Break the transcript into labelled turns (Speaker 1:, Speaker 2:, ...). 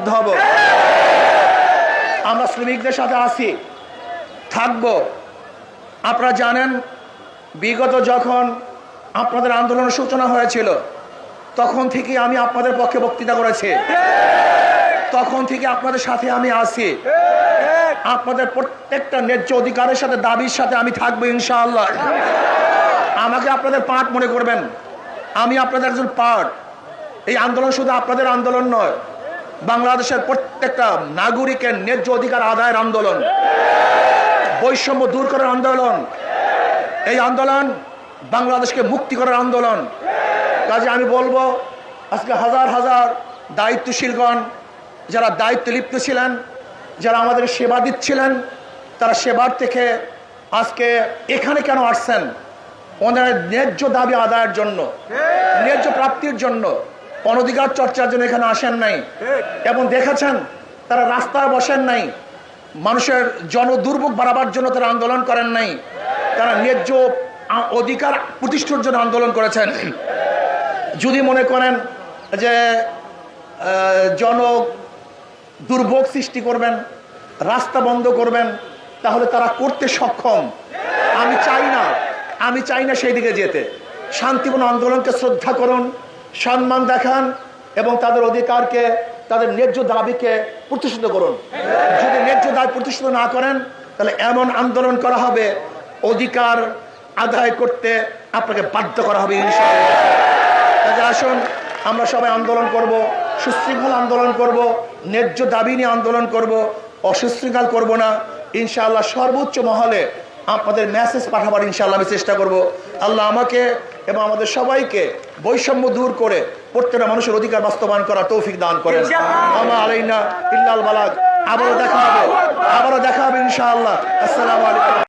Speaker 1: বাধ্য হব। আমরা শ্রমিকদের সাথে আছি, থাকব। আপনারা জানেন, বিগত যখন আপনাদের আন্দোলনের সূচনা হয়েছিল, তখন থেকে আমি আপনাদের পক্ষে বক্তৃতা করেছি। তখন থেকে আপনাদের সাথে আমি আছি। আপনাদের প্রত্যেকটা ন্যায্য অধিকারের সাথে, দাবির সাথে আমি থাকব, ইনশাআল্লাহ। আমাকে আপনাদের পার্ট মনে করবেন। আমি আপনাদের একজন পার্ট এই আন্দোলন শুধু আপনাদের আন্দোলন নয় বাংলাদেশের প্রত্যেকটা নাগরিকের ন্যায্য অধিকার আদায়ের আন্দোলন। বৈষম্য দূর করার আন্দোলন। এই আন্দোলন বাংলাদেশকে মুক্তি করার আন্দোলন। কাজে আমি বলব, আজকে হাজার হাজার দায়িত্বশীলগণ, যারা দায়িত্ব লিপ্ত ছিলেন, যারা আমাদের সেবা দিচ্ছিলেন, তারা সেবার থেকে আজকে এখানে কেন আসছেন? ওনাদের ন্যায্য দাবি আদায়ের জন্য, ন্যায্য প্রাপ্তির জন্য। অনধিকার চর্চার জন্য এখানে আসেন নাই। এবং দেখেছেন তারা রাস্তায় বসেন নাই। মানুষের জনদুর্ভোগ বাড়াবার জন্য তারা আন্দোলন করেন নাই। তারা ন্যায্য অধিকার প্রতিষ্ঠার জন্য আন্দোলন করেছেন। যদি মনে করেন যে জন দুর্ভোগ সৃষ্টি করবেন রাস্তা বন্ধ করবেন তাহলে তারা করতে সক্ষম। আমি চাই না আমি চাই না সেই দিকে যেতে। শান্তিপূর্ণ আন্দোলনকে শ্রদ্ধা করুন। সম্মান দেখান এবং তাদের অধিকারকে, তাদের ন্যায্য দাবিকে প্রতিষ্ঠিত করুন। যদি ন্যায্য দাবি প্রতিষ্ঠিত না করেন, তাহলে এমন আন্দোলন করা হবে, অধিকার আদায় করতে আপনাকে বাধ্য করা হবে কাজে আসুন, আমরা সবাই আন্দোলন করব, সুশৃঙ্খল আন্দোলন করব, ন্যায্য দাবি নিয়ে আন্দোলন করব, অসুশৃঙ্খল করব না। ইনশাআল্লাহ সর্বোচ্চ মহলে আপনাদের মেসেজ পাঠাবার ইনশাআল্লাহ আমি চেষ্টা করব। আল্লাহ আমাকে এবং আমাদের সবাইকে বৈষম্য দূর করে প্রত্যেকটা মানুষের অধিকার বাস্তবায়ন করা তৌফিক দান করেন। আমা আলাইনা ইল্লাল বালাগ। আবারও দেখা হবে আবারও দেখা হবে ইনশাআল্লাহ। আসসালামু আলাইকুম।